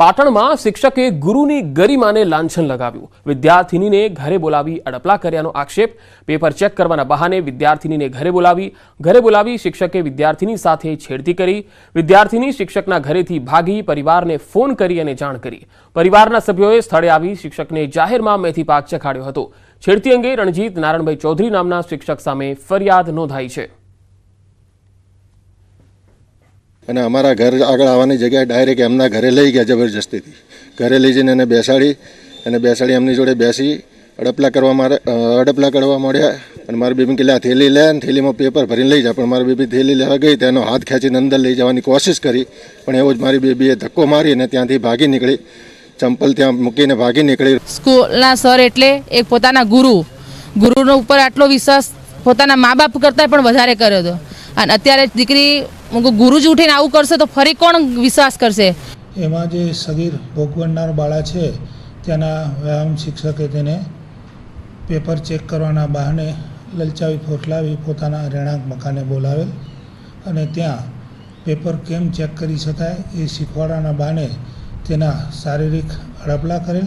પાટણમાં શિક્ષકે ગુરુની ગરિમાને લાંછન લગાવ્યું. વિદ્યાર્થિનીને ઘરે બોલાવી અડપલા કર્યાનો આક્ષેપ. પેપર ચેક કરવાના બહાને વિદ્યાર્થિનીને ઘરે બોલાવી ઘરે બોલાવી શિક્ષકે વિદ્યાર્થિની સાથે છેડતી કરી. વિદ્યાર્થિની શિક્ષકના ઘરેથી ભાગી પરિવારને ફોન કરી અને જાણ કરી. પરિવારના સભ્યોએ સ્થળે આવી શિક્ષકને જાહેરમાં મેથી પાક ચખાડ્યો હતો. છેડતી અંગે રણજીત નારાયણભાઈ ચૌધરી નામના શિક્ષક સામે ફરિયાદ નોંધાઈ છે. અને અમારા ઘર આગળ આવવાની જગ્યાએ ડાયરેક્ટ એમના ઘરે લઈ ગયા જબરજસ્તીથી. ઘરે લઈ જઈને એને બેસાડી અને બેસાડી એમની જોડે બેસી અડપલા કરવા મારે અડપલા કરવા મળ્યા અને મારી બેબી કે થેલી લે અને થેલીમાં પેપર ભરીને લઈ જા. પણ મારી બેબી થેલી લેવા ગઈ તેનો હાથ ખેંચીને અંદર લઈ જવાની કોશિશ કરી. પણ એવો જ મારી બેબીએ ધક્કો મારી અને ત્યાંથી ભાગી નીકળી. ચંપલ ત્યાં મૂકીને ભાગી નીકળી. સ્કૂલના સર એટલે એક પોતાના ગુરુ. ગુરુનો ઉપર આટલો વિશ્વાસ પોતાના મા બાપ કરતાં પણ વધારે કર્યો હતો. અને અત્યારે દીકરી હું કહું, ગુરુ જ ઉઠીને આવું કરશે તો ફરી કોણ વિશ્વાસ કરશે? એમાં જે સગીર ભોગવનાર બાળા છે ત્યાંના વ્યાયામ શિક્ષકે તેને પેપર ચેક કરવાના બહાને લલચાવી ફોટલાવી પોતાના રહેણાંક મકાને બોલાવેલ અને ત્યાં પેપર કેમ ચેક કરી શકાય એ શીખવાડવાના બહાને તેના શારીરિક હડપલા કરેલ